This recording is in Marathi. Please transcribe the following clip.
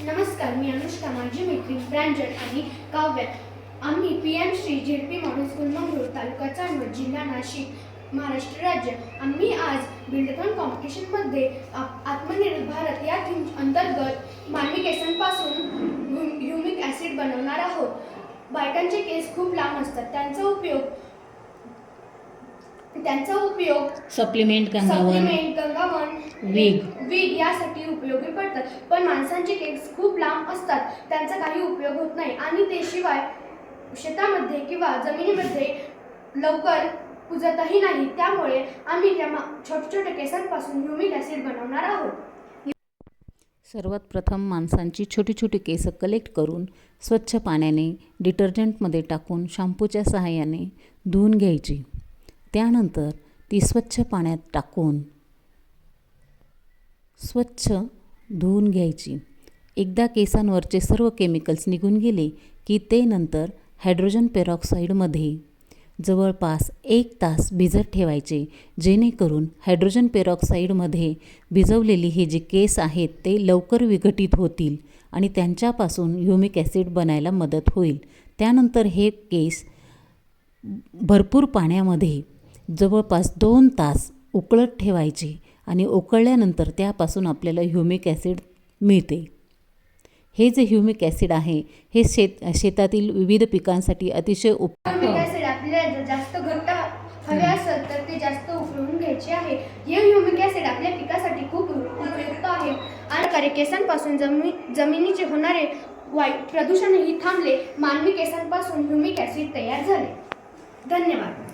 नमस्कार मी अनुष्का माझी मैत्रीण प्रांजल आणि काव्या. आम्ही P M Shri ZP model school Mangalur taluka Chandwad जिल्हा नाशिक महाराष्ट्र राज्य. आम्ही आज बिल्डकॉन कॉम्पिटिशनमध्ये आत्मनिर्भर भारत या थीम अंतर्गत मानवी केसांपासून ह्यु- ह्युमिक ॲसिड बनवणार आहोत. बायकांचे केस खूप लांब असतात त्यांचा उपयोग त्यांचा उपयोग सप्लिमेंट सप्लिमेंट Wig. वीग यासाठी उपयोगी पडतात. पण माणसांचे केस खूप लांब असतात. त्यांचा काही उपयोग होत नाही. आणि ते शिवाय शेतामध्ये किंवा जमिनीमध्ये लवकर कुजतही नाही. त्यामुळे आम्ही त्या मा- छोट्या छोट्या केसांपासून ह्युमिक ॲसिड बनवणार आहोत. सर्वात प्रथम माणसांची छोटी छोटी केसं कलेक्ट करून स्वच्छ पाण्याने डिटर्जंटमध्ये टाकून शॅम्पूच्या सहाय्याने धुवून घ्यायची. त्यानंतर ती स्वच्छ पाण्यात टाकून स्वच्छ धुवून घ्यायची. एकदा केसांवरचे सर्व केमिकल्स निघून गेले की ते नंतर हायड्रोजन पेरॉक्साईडमध्ये जवळपास एक तास भिजत ठेवायचे जेणेकरून हायड्रोजन पेरॉक्साईडमध्ये भिजवलेली हे जे केस आहेत ते लवकर विघटित होतील आणि त्यांच्यापासून ह्युमिक ॲसिड बनायला मदत होईल. त्यानंतर हे केस भरपूर पाण्यामध्ये जवळपास दोन तास उकळत ठेवायचे. आणि उकळल्यानंतर त्यापासून आपल्याला ह्युमिक ॲसिड मिळते. हे जे ह्युमिक ॲसिड आहे हे शेत शेतातील विविध पिकांसाठी अतिशय उप ॲसिड आपल्याला जास्त घट्ट हवे असेल तर ते जास्त उकळून घ्यायचे आहे. हे ह्युमिक ॲसिड आपल्या पिकासाठी खूप उपयुक्त आहे. आणि करे केसांपासून जमी जमिनीचे होणारे वायू प्रदूषणही थांबले. मानवी केसांपासून ह्युमिक ॲसिड तयार झाले. धन्यवाद.